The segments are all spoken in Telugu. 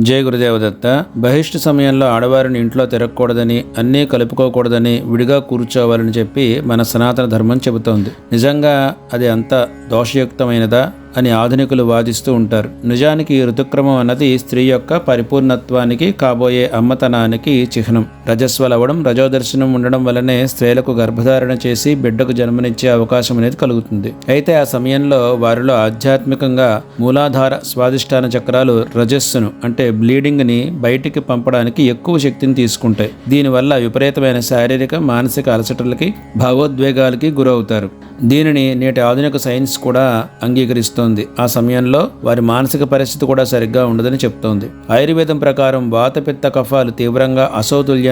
జయ గురుదేవదత్త. బహిష్టు సమయంలో ఆడవారిని ఇంట్లో తిరగకూడదని అన్నీ కలుపుకోకూడదని విడిగా కూర్చోవాలని చెప్పి మన సనాతన ధర్మం చెబుతోంది. నిజంగా అది అంత దోషయుక్తమైనదా అని ఆధునికులు వాదిస్తూ ఉంటారు. నిజానికి ఈ ఋతుక్రమం అన్నది స్త్రీ యొక్క పరిపూర్ణత్వానికి కాబోయే అమ్మతనానికి చిహ్నం. రజస్వలవడం రజోదర్శనం ఉండడం వల్లనే స్త్రీలకు గర్భధారణ చేసి బిడ్డకు జన్మనిచ్చే అవకాశం అనేది కలుగుతుంది. అయితే ఆ సమయంలో వారిలో ఆధ్యాత్మికంగా మూలాధార స్వాదిష్టాన చక్రాలు రజస్సును అంటే బ్లీడింగ్ని బయటికి పంపడానికి ఎక్కువ శక్తిని తీసుకుంటాయి. దీనివల్ల విపరీతమైన శారీరక మానసిక అలసటలకి భావోద్వేగాలకి గురవుతారు. దీనిని నేటి ఆధునిక సైన్స్ కూడా అంగీకరిస్తోంది. ఆ సమయంలో వారి మానసిక పరిస్థితి కూడా సరిగ్గా ఉండదని చెప్తోంది. ఆయుర్వేదం ప్రకారం వాతపిత్త కఫాలు తీవ్రంగా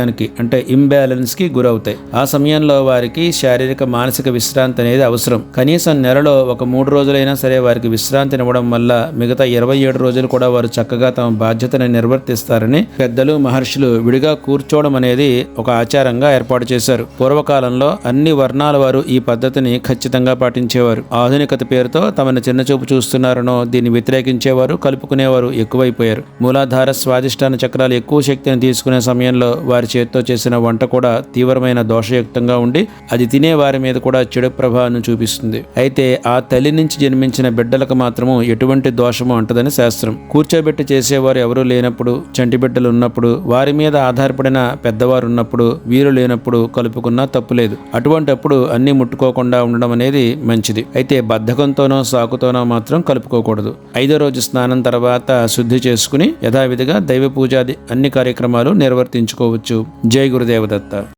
అసౌతుల్యానికి అంటే ఇంబ్యాలెన్స్కి గురవుతాయి. ఆ సమయంలో వారికి శారీరక మానసిక విశ్రాంతి అనేది అవసరం. కనీసం నెలలో ఒక మూడు రోజులైనా సరే వారికి విశ్రాంతినివ్వడం వల్ల మిగతా ఇరవై ఏడు రోజులు కూడా వారు చక్కగా తమ బాధ్యతను నిర్వర్తిస్తారని పెద్దలు మహర్షులు విడిగా కూర్చోవడం అనేది ఒక ఆచారంగా ఏర్పాటు చేశారు. పూర్వకాలంలో అన్ని వర్ణాల వారు ఈ పద్ధతిని ఖచ్చితంగా పాటించేవారు. ఆధునికత పేరుతో తమను చిన్నచూపు చూస్తున్నారనో దీన్ని వ్యతిరేకించేవారు కలుపుకునేవారు ఎక్కువైపోయారు. మూలాధార స్వాదిష్టాన చక్రాలు ఎక్కువ శక్తిని తీసుకునే సమయంలో వారి చేత్తో చేసిన వంట కూడా తీవ్రమైన దోషయుక్తంగా ఉండి అది తినే వారి మీద కూడా చెడు ప్రభావాన్ని చూపిస్తుంది. అయితే ఆ తల్లి నుంచి జన్మించిన బిడ్డలకు మాత్రము ఎటువంటి దోషము అంటదని శాస్త్రం. కూర్చోబెట్టి చేసేవారు ఎవరూ లేనప్పుడు చంటి బిడ్డలు ఉన్నప్పుడు వారి మీద ఆధారపడిన పెద్దవారు ఉన్నప్పుడు వీరు లేనప్పుడు కలుపుకున్నా తప్పులేదు అటువంటప్పుడు అన్ని ముట్టుకోకుండా ఉండడం అనేది మంచిది. అయితే బద్ధకంతోనో సాకుతోనో మాత్రం కలుపుకోకూడదు. ఐదో రోజు స్నానం తర్వాత శుద్ధి చేసుకుని యథావిధిగా దైవ పూజాది అన్ని కార్యక్రమాలు నిర్వర్తించుకోవచ్చు. జై గురుదేవదత్త.